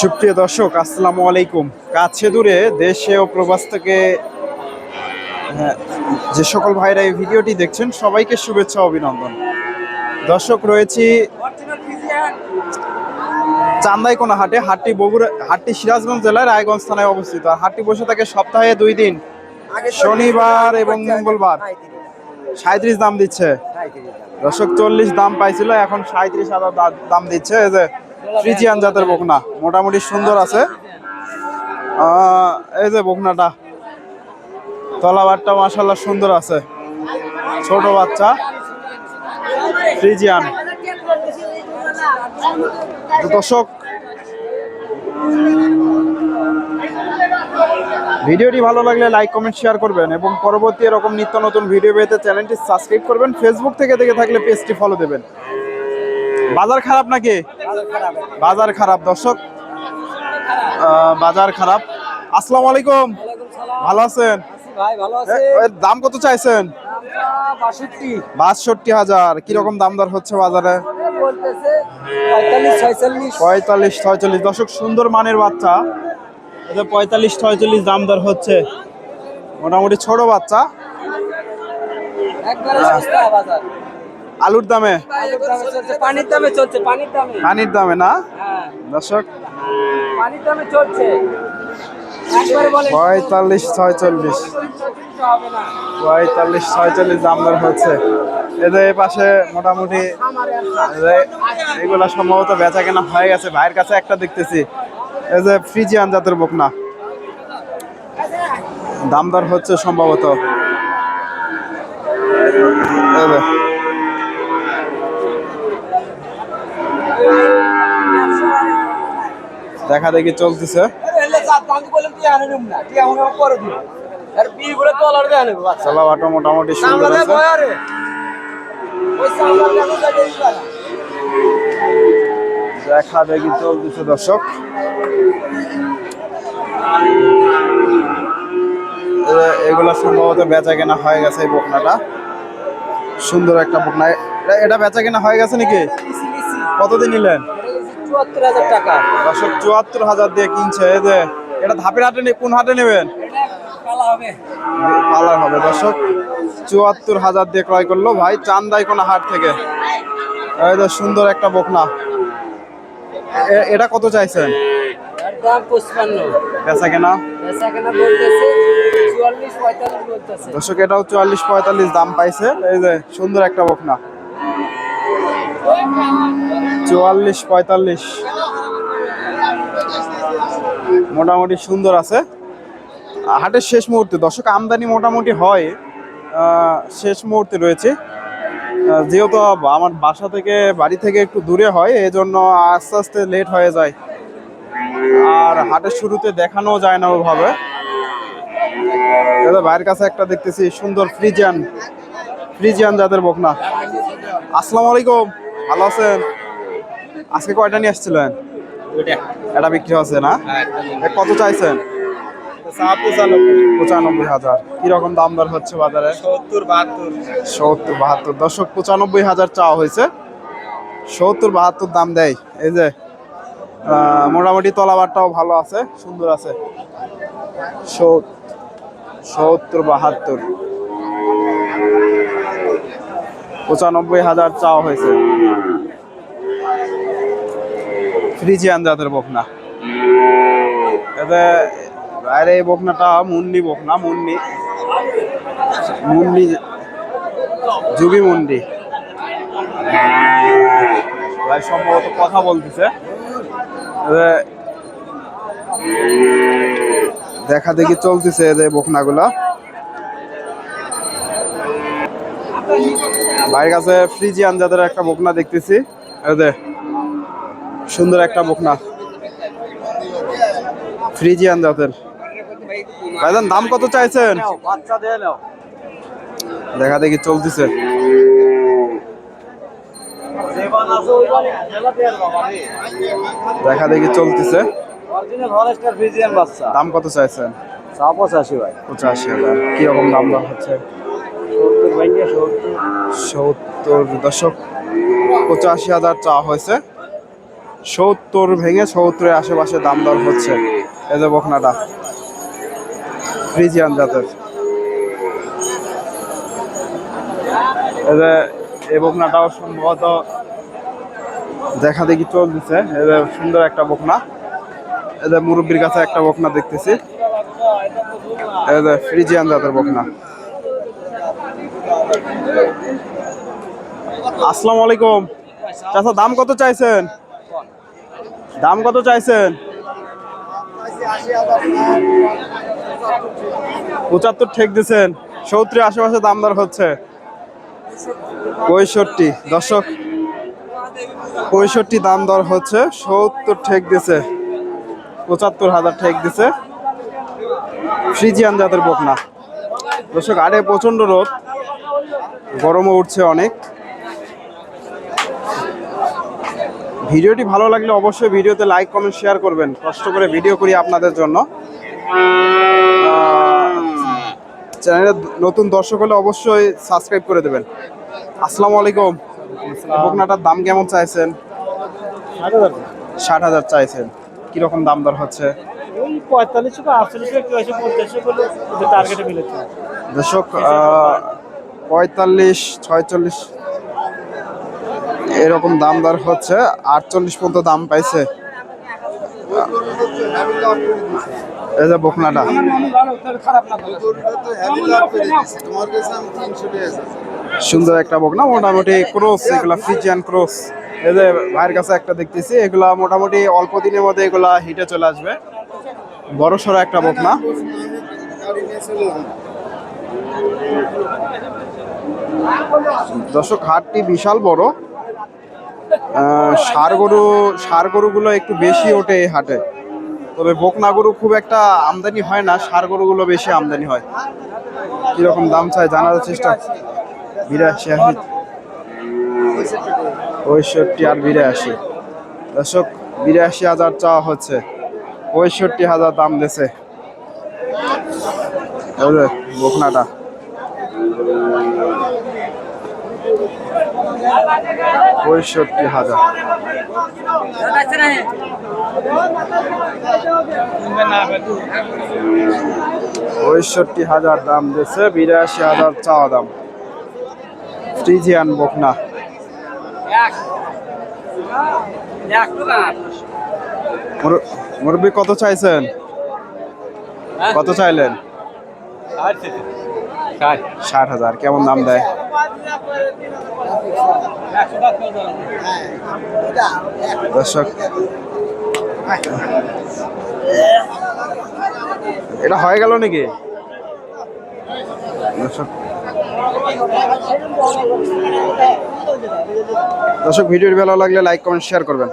সুপ্রিয় দর্শক আসসালামু আলাইকুম। কাছে দূরে দেশে ও প্রবাস থেকে হ্যাঁ, যে সকল ভাইরা এই ভিডিওটি দেখছেন সবাইকে শুভেচ্ছা অভিনন্দন। দর্শক রয়েছি চান্দাইকোনা হাটে হাটটি বগুড়া হাটটি সিরাজগঞ্জ জেলার রায়গঞ্জ থানায় অবস্থিত। আর হাটটি বসে থাকে সপ্তাহে দুই দিন শনিবার এবং মঙ্গলবার। সাঁত্রিশ দাম দিচ্ছে। দর্শক চল্লিশ দাম পাইছিল, এখন সাঁত্রিশ হাজার দাম দিচ্ছে। এই যে ফ্রিজিয়ান জাতের বকনা, মোটামুটি সুন্দর আছে। এই যে বকনাটা, তলাবারটা মাসাল্লাহ সুন্দর আছে। ছোট বাচ্চা ফ্রিজিয়ান দর্শক ভিডিওটি ভালো লাগলে লাইক কমেন্ট শেয়ার করবেন এবং পরবর্তী এরকম নিত্য নতুন ভিডিও পেতে চ্যানেলটি সাবস্ক্রাইব করবেন ফেসবুক থেকে দেখে থাকলে পেজটি ফলো দেবেন। বাজার খারাপ নাকি? বাজার খারাপ দর্শক। বাজার খারাপ। আসসালামু আলাইকুম। ভালো আছেন? দাম কত চাইছেন? বাষট্টি। হাজার। কীরকম দাম দর হচ্ছে বাজারে? বলতেছে পঁয়তাল্লিশ ছয়চল্লিশ। পঁয়তাল্লিশ ছয়চল্লিশ। দর্শক সুন্দর মানের বাচ্চা। এটা পঁয়তাল্লিশ ছয়চল্লিশ দাম দর হচ্ছে। মোটামুটি ছোট বাচ্চা। আলুর দামে? পানির দামে চলছে পানির দামে। পানির দামে না? হ্যাঁ। দর্শক। পানির দামে চলছে। পঁয়তাল্লিশ ছয়চল্লিশ। পঁয়তাল্লিশ ছয়চল্লিশ দাম দর হচ্ছে। এদের এই পাশে মোটামুটি এদের এগুলা সম্ভবত বেচা কেনা হয়ে গেছে। ভাইয়ের কাছে একটা দেখতেছি। এই যে ফ্রিজিয়ান জাতের বকনা। দাম দর হচ্ছে সম্ভবত। দেখা দেখি চলতেছে। চলাবাটা মোটামুটি সুন্দর আছে। দেখো দেখা চলতেছে দর্শক। এগুলো সম্ভবত বেচা কেনা হয়ে গেছে এই বকনাটা। সুন্দর একটা বকনা। এটা বেচা কেনা হয়ে গেছে নাকি? কতদিন নিলেন? চুয়াত্তর হাজার টাকা। দর্শক চুয়াত্তর হাজার দিয়ে কিনছে। এই যে এটা ধাপের হাটে নে- কোন হাটে নেবেন? এটা হবে। দর্শক। চুয়াত্তর হাজার দিয়ে ক্রয় করল। ভাই চান্দাই কোন হাট থেকে। সুন্দর একটা বকনা। এটা কত চাইছেন? দর্শক এটাও চুয়াল্লিশ পঁয়তাল্লিশ দাম পাইছে। এই যে সুন্দর একটা বকনা। চুয়াল্লিশ পঁয়তাল্লিশ। মোটামুটি সুন্দর আছে। হাটের শেষ মুহূর্তে দর্শক আমদানি মোটামুটি হয়। আহ, শেষ মুহূর্তে রয়েছে। যেহেতু আমার বাসা থেকে বাড়ি থেকে একটু দূরে হয় এই জন্য আস্তে আস্তে লেট হয়ে যায়। আর হাটের শুরুতে দেখানো যায় না ওভাবে। ভাইয়ের কাছে একটা দেখতেছি সুন্দর ফ্রিজিয়ান। ফ্রিজিয়ান যাদের বকনা। আসসালামু আলাইকুম। ভালো আছেন? আজকে কয়টা নিয়ে আসছিলেন? এটা বিক্রি হচ্ছে না? কত চাইছেন? পঁচানব্বই। হাজার। কীরকম দাম দর হচ্ছে বাজারে? সত্তর বাহাত্তর। সত্তর বাহাত্তর। দশক পঁচানব্বই হাজার চাওয়া হয়েছে। সত্তর বাহাত্তর দাম দেয়। এই যে মোটামুটি তলাবারটাও ভালো আছে সুন্দর আছে। সত্তর বাহাত্তর। পঁচানব্বই হাজার চাওয়া হয়েছে। ফ্রিজিয়ান জাতের বকনা। এতে বাইরে এই বকনাটা মুন্ডি বকনা মুন্ডি মুন্ডি যুগি মুন্ডি। ভাই, সম্ভবত কথা বলতেছে। দেখা দেখি চলতেছে এদের বকনাগুলা। ভাইয়ের কাছে ফ্রিজিয়ান যাদের একটা বকনা দেখতেছি। এদের সুন্দর একটা বকনা। ফ্রিজিয়ান জাতের। ভাইজান, দাম কত চাইছেন? দেখা দেখি চলতেছে। দেখা দেখি চলতেছে। দাম কত চাইছেন? চা পঁচাশি ভাই পঁচাশি হাজার কীরকম দাম হচ্ছে? সত্তর দশক, পঁচাশি হাজার চাওয়া হয়েছে। সত্তর ভেঙে সত্তরের আশেপাশে দাম দর হচ্ছে। এই যে বকনাটা ফ্রিজিয়ান জাতের এই এই বকনাটাও সম্ভবত দেখা দেখি চলতেছে। যে সুন্দর একটা বকনা। যে মুরব্বীর কাছে একটা বকনা দেখতেছি। যে ফ্রিজিয়ান জাতের বকনা। আসসালামু আলাইকুম। চাচা, দাম কত চাইছেন? দাম কত চাইছেন? পঁচাত্তর ঠেক দিচ্ছেন সত্তরের আশেপাশে দাম দর হচ্ছে। পঁয়ষট্টি। দর্শক, পঁয়ষট্টি দাম দর হচ্ছে। সত্তর ঠেক দিছে পঁচাত্তর হাজার ঠেক দিছে ফ্রিজিয়ান জাতের বকনা। দর্শক, আরে প্রচণ্ড রোদ। গরমও উঠছে অনেক। ভিডিওটি ভালো লাগলে অবশ্যই ভিডিওতে লাইক কমেন্ট শেয়ার করবেন। কষ্ট করে ভিডিও করি আপনাদের জন্য। চ্যানেলে নতুন দর্শক হলে অবশ্যই সাবস্ক্রাইব করে দেবেন। আসসালামু আলাইকুম। বকনাটার দাম কেমন চাইছেন? ষাট হাজার চাইছেন। কীরকম দাম দর হচ্ছে? দর্শক পঁয়তাল্লিশ ছয়চল্লিশ এরকম দাম দর হচ্ছে। আটচল্লিশ পর্যন্ত দাম পাইছে। এই যে বকনাটা। সুন্দর একটা বকনা মোটামুটি ক্রোস, এগুলা ফ্রিজিয়ান ক্রোস। এই যে ভাইয়ের কাছে একটা দেখতেছি, এগুলা মোটামুটি অল্প দিনের মধ্যে এগুলা হিটে চলে আসবে। বড় সড়ো একটা বকনা দর্শক, হাটটি বিশাল বড়। ষাঁড় গরু ষাঁড় গরুগুলো একটু বেশি ওঠে এই হাটে। তবে বকনা গরু খুব একটা আমদানি হয় না ষাঁড় গরুগুলো বেশি আমদানি হয়। কীরকম দাম চাই জানার চেষ্টা। বিরাশি আশি পঁয়ষট্টি আর বিরাশি। দর্শক, বিরাশি হাজার চাওয়া হচ্ছে। পঁয়ষট্টি হাজার দাম যে বকনাটা। পঁয়ষট্টি হাজার। পঁয়ষট্টি হাজার দাম দিচ্ছে বিরাশি হাজার চাওয়া দাম। ফ্রিজিয়ান বকনা। মুর- মুরব্বি কত চাইছেন? কত চাইলেন? ষাট হাজার কেমন দাম দেয়? দর্শক এটা হয়ে গেল নাকি? দর্শক ভিডিওটি ভালো লাগলে লাইক কমেন্ট শেয়ার করবেন।